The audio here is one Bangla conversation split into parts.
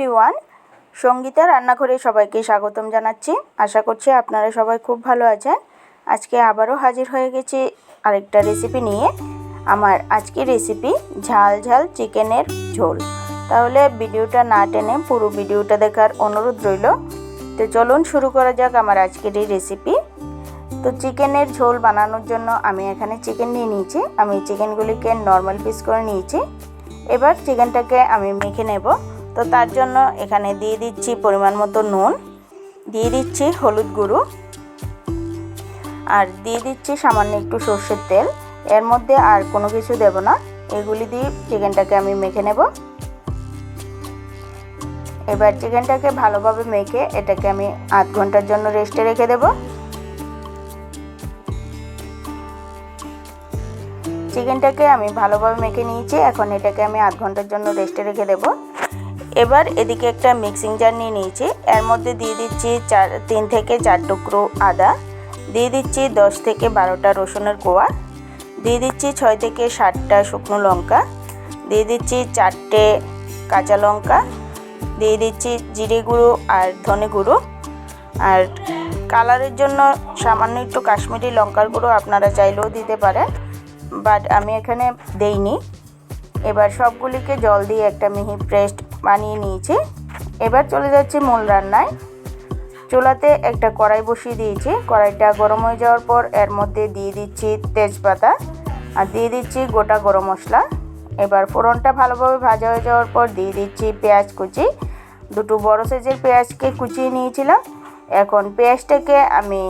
এভরিওয়ান, সঙ্গীতা রান্নাঘরে সবাইকে স্বাগতম জানাচ্ছি। আশা করছি আপনারা সবাই খুব ভালো আছেন। আজকে আবারও হাজির হয়ে গেছি আরেকটা রেসিপি নিয়ে। আমার আজকের রেসিপি ঝাল ঝাল চিকেনের ঝোল। তাহলে ভিডিওটা না টেনে পুরো ভিডিওটা দেখার অনুরোধ রইল। তো চলুন শুরু করা যাক আমার আজকের এই রেসিপি তো চিকেনের ঝোল বানানোর জন্য আমি এখানে চিকেন নিয়ে নিয়েছি। আমি চিকেনগুলিকে নর্মাল পিস করে নিয়েছি। এবার চিকেনটাকে আমি মেখে নেব। তো তার জন্য এখানে দিয়ে দিচ্ছি পরিমাণ মতো নুন, দিয়ে দিচ্ছি হলুদ গুঁড়ো, আর দিয়ে দিচ্ছি সামান্য একটু সর্ষের তেল। এর মধ্যে আর কোনো কিছু দেব না। এগুলি দিয়ে চিকেনটাকে আমি মেখে নেব। এবার চিকেনটাকে ভালোভাবে মেখে এটাকে আমি আধ ঘণ্টার জন্য রেস্টে রেখে দেবো। চিকেনটাকে আমি ভালোভাবে মেখে নিয়েছি। এখন এটাকে আমি আধ ঘণ্টার জন্য রেস্টে রেখে দেব। এবার এদিকে একটা মিক্সিং জার নিয়ে নিয়েছি। এর মধ্যে দিয়ে দিচ্ছি চার, তিন থেকে চার টুকরো আদা, দিয়ে দিচ্ছি দশ থেকে বারোটা রসুনের কোয়া, দিয়ে দিচ্ছি ছয় থেকে ষাটটা শুকনো লঙ্কা, দিয়ে দিচ্ছি চারটে কাঁচা লঙ্কা, দিয়ে দিচ্ছি জিরে গুঁড়ো আর ধনে গুঁড়ো। আর কালারের জন্য সামান্য একটু কাশ্মীরি লঙ্কার গুঁড়ো আপনারা চাইলেও দিতে পারেন বাট আমি এখানে দেইনি। এবার সবগুলিকে জল দিয়ে একটা মিহি পেস্ট বানিয়ে নিয়েছি। এবার চলে যাচ্ছি মূল রান্নায়। চুলাতে একটা কড়াই বসিয়ে দিয়েছি। কড়াইটা গরম হয়ে যাওয়ার পর এর মধ্যে দিয়ে দিচ্ছি তেজপাতা। আর দিয়ে দিচ্ছি গোটা গরম মশলা। এবার ফোড়নটা ভালোভাবে ভাজা হয়ে যাওয়ার পর দিয়ে দিচ্ছি পেঁয়াজ কুচি। দুটো বড় সাইজের পেঁয়াজকে কুচিয়ে নিয়েছিলাম। এখন পেঁয়াজটাকে আমি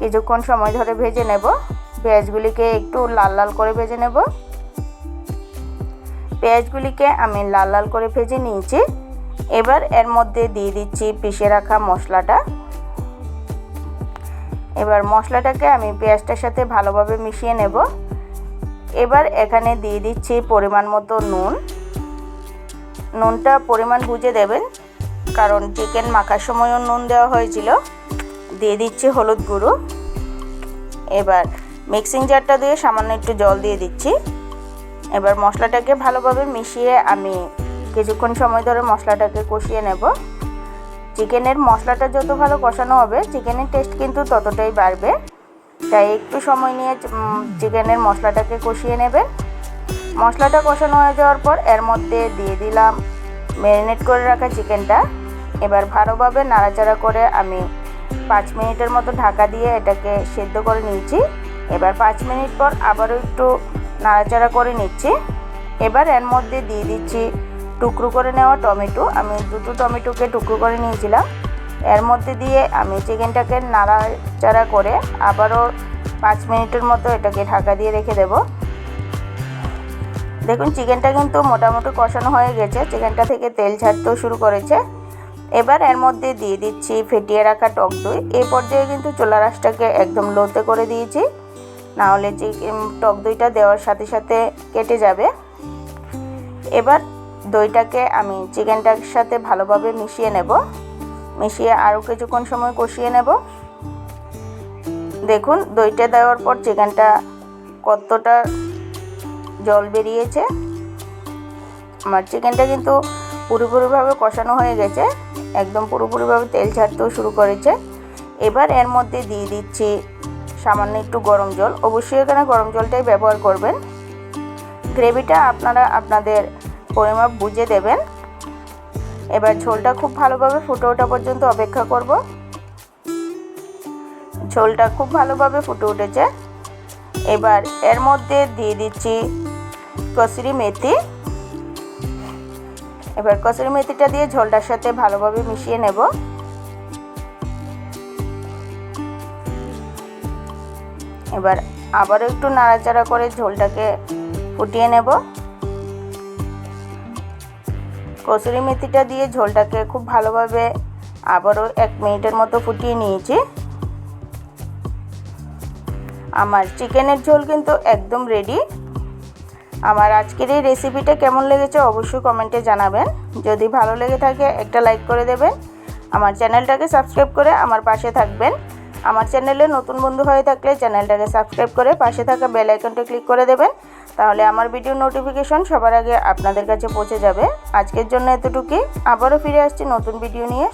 কিছুক্ষণ সময় ধরে ভেজে নেব। পেঁয়াজগুলিকে একটু লাল লাল করে ভেজে নেব। পেঁয়াজগুলিকে আমি লাল লাল করে ভেজে নিয়েছি। এবার এর মধ্যে দিয়ে দিচ্ছি পিষে রাখা মশলাটা। এবার মশলাটাকে আমি পেঁয়াজটার সাথে ভালোভাবে মিশিয়ে নেব। এবার এখানে দিয়ে দিচ্ছি পরিমাণ মতো নুন। নুনটা পরিমাণ বুঝে দেবেন, কারণ চিকেন মাখার সময়ও নুন দেওয়া হয়েছিল। দিয়ে দিচ্ছি হলুদ গুঁড়ো। এবার মিক্সিং জারটা দিয়ে সামান্য একটু জল দিয়ে দিচ্ছি। এবার মশলাটাকে ভালোভাবে মিশিয়ে আমি কিছুক্ষণ সময় ধরে মশলাটাকে কষিয়ে নেব। চিকেনের মশলাটা যত ভালো কষানো হবে, চিকেনের টেস্ট কিন্তু ততটাই বাড়বে। তাই একটু সময় নিয়ে চিকেনের মশলাটাকে কষিয়ে নেবেন। মশলাটা কষানো হয়ে যাওয়ার পর এর মধ্যে দিয়ে দিলাম ম্যারিনেট করে রাখা চিকেনটা। এবার ভালোভাবে নাড়াচাড়া করে আমি পাঁচ মিনিটের মতো ঢাকা দিয়ে এটাকে সেদ্ধ করে নিয়েছি। এবার পাঁচ মিনিট পর আবারও একটু নাড়াচাড়া করে নিচ্ছি। এবার এর মধ্যে দিয়ে দিচ্ছি টুকরো করে নেওয়া টমেটো। আমি দুটো টমেটোকে টুকরো করে নিয়েছিলাম। এর মধ্যে দিয়ে আমি চিকেনটাকে নাড়াচাড়া করে আবারও পাঁচ মিনিটের মতো এটাকে ঢাকা দিয়ে রেখে দেব। দেখুন, চিকেনটা কিন্তু মোটামুটি কষানো হয়ে গেছে। চিকেনটা থেকে তেল ছাড়তেও শুরু করেছে। এবার এর মধ্যে দিয়ে দিচ্ছি ফেটিয়ে রাখা টক দই। এই পর্যায়ে কিন্তু চোলা রাসটাকে একদম লোতে করে দিয়েছি। নাহলে চিকেন টক দইটা দেওয়ার সাথে সাথে কেটে যাবে। এবার দইটাকে আমি চিকেনটার সাথে ভালোভাবে মিশিয়ে নেব। মিশিয়ে আরও কিছুক্ষণ সময় কষিয়ে নেব। দেখুন, দইটা দেওয়ার পর চিকেনটা কতটা জল বেরিয়েছে। আমার চিকেনটা কিন্তু পুরোপুরিভাবে কষানো হয়ে গেছে। একদম পুরোপুরিভাবে তেল ছাড়তেও শুরু করেছে। এবার এর মধ্যে দিয়ে দিচ্ছি সামান্য একটু গরম জল। অবশ্যই এখানে গরম জলটাই ব্যবহার করবেন। গ্রেভিটা আপনারা আপনাদের পরিমাপ বুঝে দেবেন। এবার ঝোলটা খুব ভালোভাবে ফুটে ওঠা পর্যন্ত অপেক্ষা করব। ঝোলটা খুব ভালোভাবে ফুটে উঠেছে। এবার এর মধ্যে দিয়ে দিচ্ছি কসুরি মেথি। এবার কসুরি মেথিটা দিয়ে ঝোলটার সাথে ভালোভাবে মিশিয়ে নেব। এবার আবারও একটু নাড়াচাড়া করে ঝোলটাকে ফুটিয়ে নেব। কসুরি মেথিটা দিয়ে ঝোলটাকে খুব ভালোভাবে আবারও এক মিনিটের মতো ফুটিয়ে নিয়েছি। আমার চিকেনের ঝোল কিন্তু একদম রেডি আমার আজকের এই রেসিপিটা কেমন লেগেছে অবশ্যই কমেন্টে জানাবেন। যদি ভালো লেগে থাকে একটা লাইক করে দেবেন। আমার চ্যানেলটাকে সাবস্ক্রাইব করে আমার পাশে থাকবেন। আমার চ্যানেলে নতুন বন্ধু হয়ে থাকলে চ্যানেলটাকে সাবস্ক্রাইব করে পাশে থাকা বেল আইকনটা ক্লিক করে দেবেন। তাহলে আমার ভিডিও নোটিফিকেশন সবার আগে আপনাদের কাছে পৌঁছে যাবে। আজকের জন্য এতটুকুই। আবারও ফিরে আসছি নতুন ভিডিও নিয়ে।